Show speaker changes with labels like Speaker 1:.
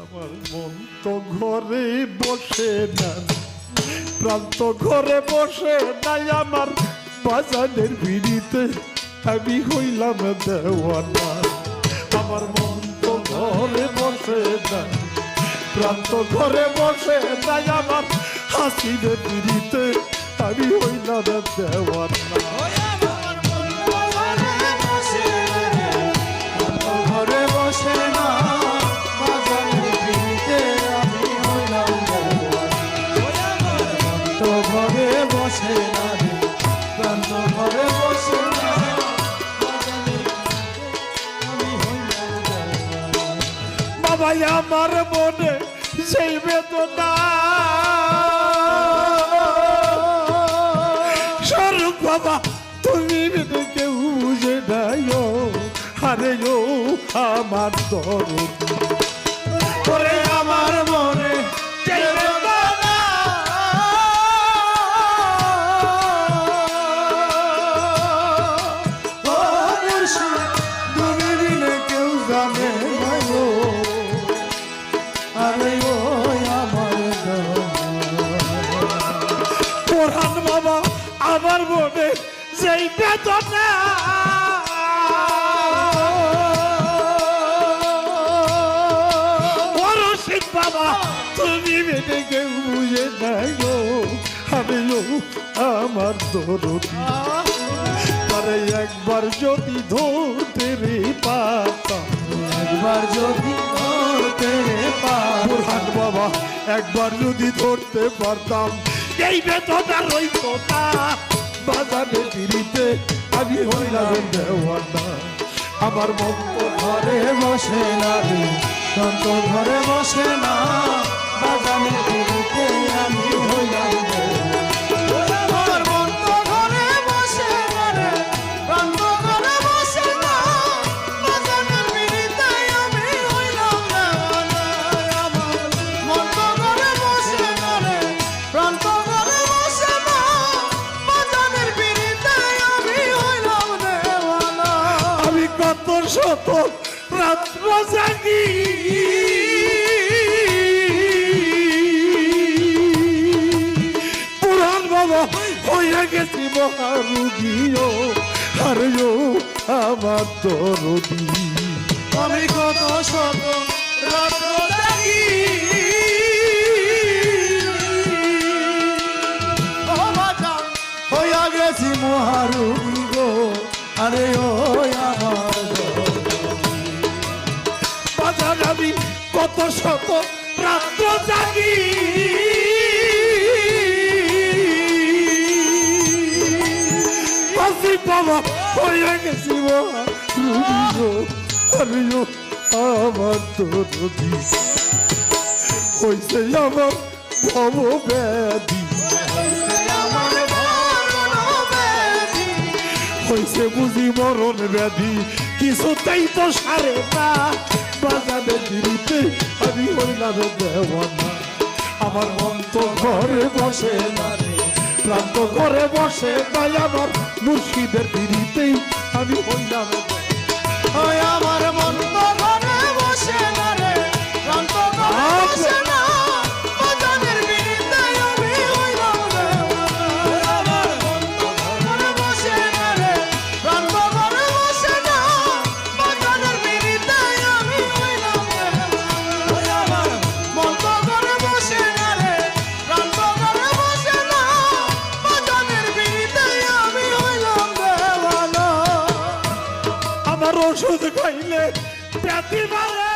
Speaker 1: আমার মন তো ঘরে বসে না প্রান্ত ঘরে বসে নাই আমার। বাজানের ভিড়িতে আমি হইলাম দেওয়ানা।
Speaker 2: আমার মন তো ঘরে বসে না প্রান্ত ঘরে বসে নাই আমার। হাসিদের বিড়িতে আমি হইলাম দেওয়ানা।
Speaker 1: বাবা আমার মনে সেই বেদনা। স্বরূপ বাবা, তুমি কেউ বুঝে নাই ও, আরে ও আমার দরদ। বাবা আমার মনে সেই বেদনা। বাবা তুমি মেনে কেউ বুঝে আমি আমার দরদি। একবার যদি ধরতে রে পাতাম
Speaker 2: একবার যদি ধরতে পারো
Speaker 1: কোরআন বাবা একবার যদি ধরতে পারতাম এই বেদনা রইত না। বাজারে ফিরিতে আমি হইলাম দেওয়ানা। আমার মন্ত
Speaker 2: ঘরে বসে না তন্ত ঘরে বসে না। বাজানে
Speaker 1: শত রাত্র জাগি পুরাণ বাবা হয়ে গেছি মহারুগীও আরে ও আমার দরদি।
Speaker 2: আমি কত শত রাত্র জাগি হইয়া গেছি মহারুবি গো আরে ও
Speaker 1: শত রাত্র জাগি। বাসি বাবা, হয়ে গেছি মহারুগীও আরে ও আমার দরদি। হয়েছে আমার ব্যাধি হইছে বুঝি মরণ ব্যাধি। কিছুতেই তো সারে না। বাজারে দিতে আমি হইলাম দেওয়ানা। আমার মন তো ঘরে বসে না প্রান্ত ঘরে বসে তাই আমার মুর্শিদের পিড়িতেই আমি হইলাম
Speaker 2: ওই
Speaker 1: ওষুধ খাইলে মারে